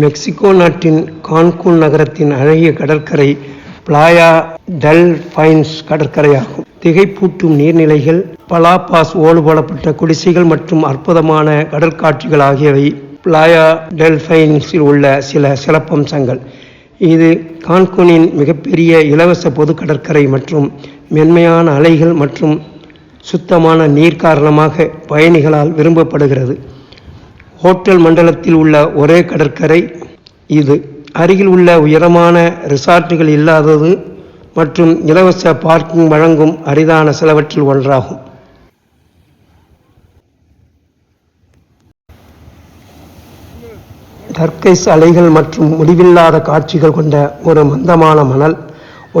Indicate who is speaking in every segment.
Speaker 1: Mexico நாட்டின் கான்கூன் நகரத்தின் அழகிய கடற்கரை பிளாயா டெல் பைன்ஸ் கடற்கரையாகும். திகைப்பூட்டும் நீர்நிலைகள் பலாபாஸ் ஓடுபோடப்பட்ட குடிசைகள் மற்றும் அற்புதமான கடற்காட்சிகள் ஆகியவை பிளாயா டல்பைன்ஸில் உள்ள சில சிறப்பம்சங்கள். இது கான்கூனின் மிகப்பெரிய இலவச பொது கடற்கரை மற்றும் மென்மையான அலைகள் மற்றும் சுத்தமான நீர் காரணமாக பயணிகளால் விரும்பப்படுகிறது. ஹோட்டல் மண்டலத்தில் உள்ள ஒரே கடற்கரை இது. அருகில் உள்ள உயரமான ரிசார்ட்டுகள் இல்லாதது மற்றும் இலவச பார்க்கிங் வழங்கும் அரிதான சிலவற்றில் ஒன்றாகும். டர்க்கைஸ் அலைகள் மற்றும் முடிவில்லாத காட்சிகள் கொண்ட ஒரு மந்தமான மணல்.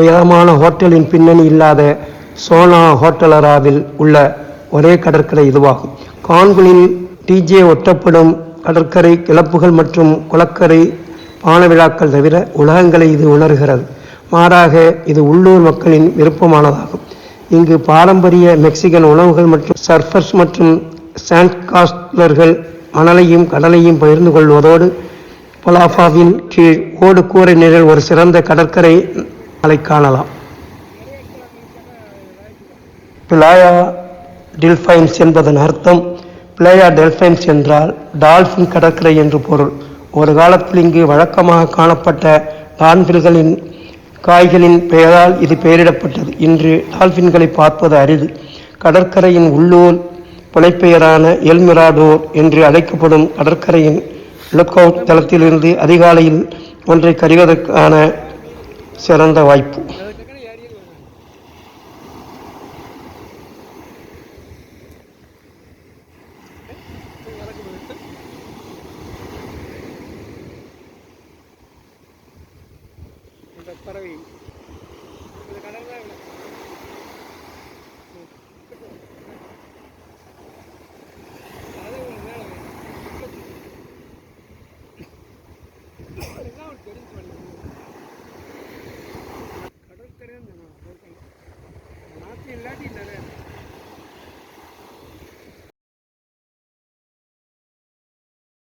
Speaker 1: உயரமான ஹோட்டலின் பின்னணி இல்லாத சோனா ஹோட்டலராவில் உள்ள ஒரே கடற்கரை இதுவாகும். கான்குலின் டிஜே ஒட்டப்படும் கடற்கரை கிளப்புகள் மற்றும் குளக்கரை பான விழாக்கள் தவிர உலகங்களை இது உணர்கிறது. மாறாக இது உள்ளூர் மக்களின் விருப்பமானதாகும். இங்கு பாரம்பரிய மெக்சிகன் உணவுகள் மற்றும் சர்ஃபர்ஸ் மற்றும் சாண்ட்காஸ்ட்லர்கள் மணலையும் கடலையும் பகிர்ந்து கொள்வதோடு பலாஃபாவின் கீழ் ஓடு கூரை நிழல் ஒரு சிறந்த கடற்கரை மலை காணலாம். பிளாயா டில்ஃபைன்ஸ் என்பதன் அர்த்தம் பிளேயா டெல்ஃபைன்ஸ் என்றால் டால்ஃபின் கடற்கரை என்று பொருள். ஒரு காலத்தில் இங்கு வழக்கமாக காணப்பட்ட டான்பில்களின் காய்களின் பெயரால் இது பெயரிடப்பட்டது. இன்று டால்ஃபின்களை பார்ப்பது அரிது. கடற்கரையின் உள்ளூர் புனைப்பெயரான எல்மிராடோர் என்று அழைக்கப்படும் கடற்கரையின் லுக்அவுட் தளத்திலிருந்து அதிகாலையில் ஒன்றை கருவதற்கான சிறந்த வாய்ப்பு.
Speaker 2: இருக்குது விளக்கு போயிட்டு இந்த பறவை. இந்த கடல் தான் தெரிஞ்சு பண்ணி